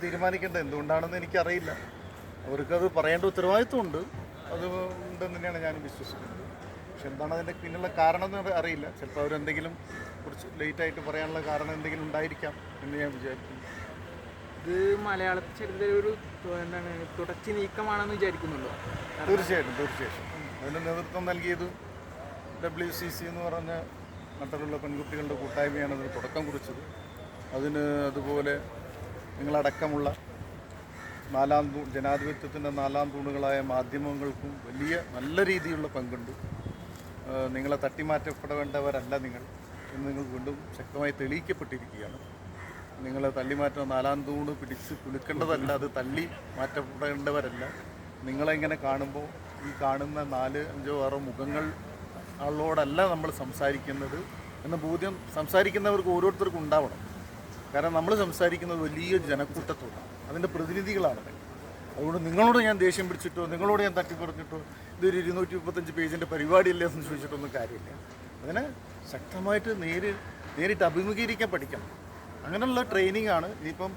തീരുമാനിക്കേണ്ടത്? എന്തുകൊണ്ടാണെന്ന് എനിക്കറിയില്ല. അവർക്കത് പറയേണ്ട ഉത്തരവാദിത്വമുണ്ട്. അത് ഉണ്ടെന്ന് തന്നെയാണ് ഞാൻ വിശ്വസിക്കുന്നത്. പക്ഷെ എന്താണ് അതിന്റെ പിന്നിലുള്ള കാരണം എന്ന് അറിയില്ല. ചിലപ്പോൾ അവരെന്തെങ്കിലും കുറച്ച് ലേറ്റായിട്ട് പറയാനുള്ള കാരണം എന്തെങ്കിലും ഉണ്ടായിരിക്കാം എന്ന് ഞാൻ വിചാരിക്കുന്നു. ഇത് മലയാളത്തിൽ ചരിത്രത്തിൽ ഒരു എന്താണ് തുടച്ചു നീക്കമാണെന്ന് വിചാരിക്കുന്നുണ്ടോ തീർച്ചയായിട്ടും തീർച്ചയായിട്ടും. അതിന് നേതൃത്വം നൽകിയത് ഡബ്ല്യു സി സി എന്ന് പറഞ്ഞ നട്ടലുള്ള പെൺകുട്ടികളുടെ കൂട്ടായ്മയാണ് അതിന് തുടക്കം കുറിച്ചത്. അതിന് അതുപോലെ നിങ്ങളടക്കമുള്ള നാലാം തൂ ജനാധിപത്യത്തിന്റെ നാലാം തൂണുകളായ മാധ്യമങ്ങൾക്കും വലിയ നല്ല രീതിയിലുള്ള പങ്കുണ്ട്. നിങ്ങളെ തട്ടിമാറ്റപ്പെടേണ്ടവരല്ല നിങ്ങൾ എന്ന് നിങ്ങൾ വീണ്ടും ശക്തമായി തെളിയിക്കപ്പെട്ടിരിക്കുകയാണ്. നിങ്ങളെ തള്ളിമാറ്റം നാലാം തൂണ് പിടിച്ച് കുലുക്കേണ്ടതല്ല അത് തള്ളി മാറ്റപ്പെടേണ്ടവരല്ല. നിങ്ങളെ ഇങ്ങനെ കാണുമ്പോൾ ഈ കാണുന്ന നാല് അഞ്ചോ ആറോ മുഖങ്ങൾ ആളോടല്ല നമ്മൾ സംസാരിക്കുന്നത് എന്ന ബോധ്യം സംസാരിക്കുന്നവർക്ക് ഓരോരുത്തർക്കും ഉണ്ടാവണം. കാരണം നമ്മൾ സംസാരിക്കുന്നത് വലിയ ജനക്കൂട്ടത്തോടാണ്. അതിന്റെ പ്രതിനിധികളാണ് അതുകൊണ്ട് നിങ്ങളോട് ഞാൻ ദേഷ്യം പിടിച്ചിട്ടോ നിങ്ങളോട് ഞാൻ തട്ടി പറഞ്ഞിട്ടോ ഇതൊരു ഇരുന്നൂറ്റി മുപ്പത്തഞ്ച് പേജിന്റെ പരിപാടിയല്ലേ എന്ന് ചോദിച്ചിട്ടൊന്നും കാര്യമില്ല. അതിനെ ശക്തമായിട്ട് നേരി നേരിട്ട് അഭിമുഖീകരിക്കാൻ പഠിക്കണം. അങ്ങനെയുള്ള ട്രെയിനിങ് ആണ് ഇനിയിപ്പം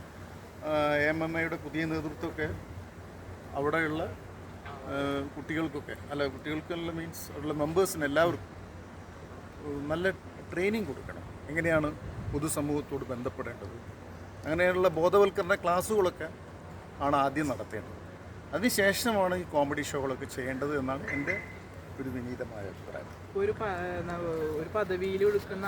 എം എം എയുടെ പുതിയ നേതൃത്വമൊക്കെ അവിടെയുള്ള കുട്ടികൾക്കൊക്കെ അല്ല കുട്ടികൾക്കുള്ള മീൻസ് അവിടെയുള്ള മെമ്പേഴ്സിന് എല്ലാവർക്കും നല്ല ട്രെയിനിങ് കൊടുക്കണം. എങ്ങനെയാണ് പൊതുസമൂഹത്തോട് ബന്ധപ്പെടേണ്ടത്. അങ്ങനെയുള്ള ബോധവൽക്കരണ ക്ലാസ്സുകളൊക്കെ ആണ് ആദ്യം നടത്തേണ്ടത്. അതിനുശേഷമാണ് ഈ കോമഡി ഷോകളൊക്കെ ചെയ്യേണ്ടത് എന്നാണ് എന്റെ ഒരു വിനീതമായ അഭിപ്രായം. ഒരു ഒരു പദവിയിൽ എടുക്കുന്ന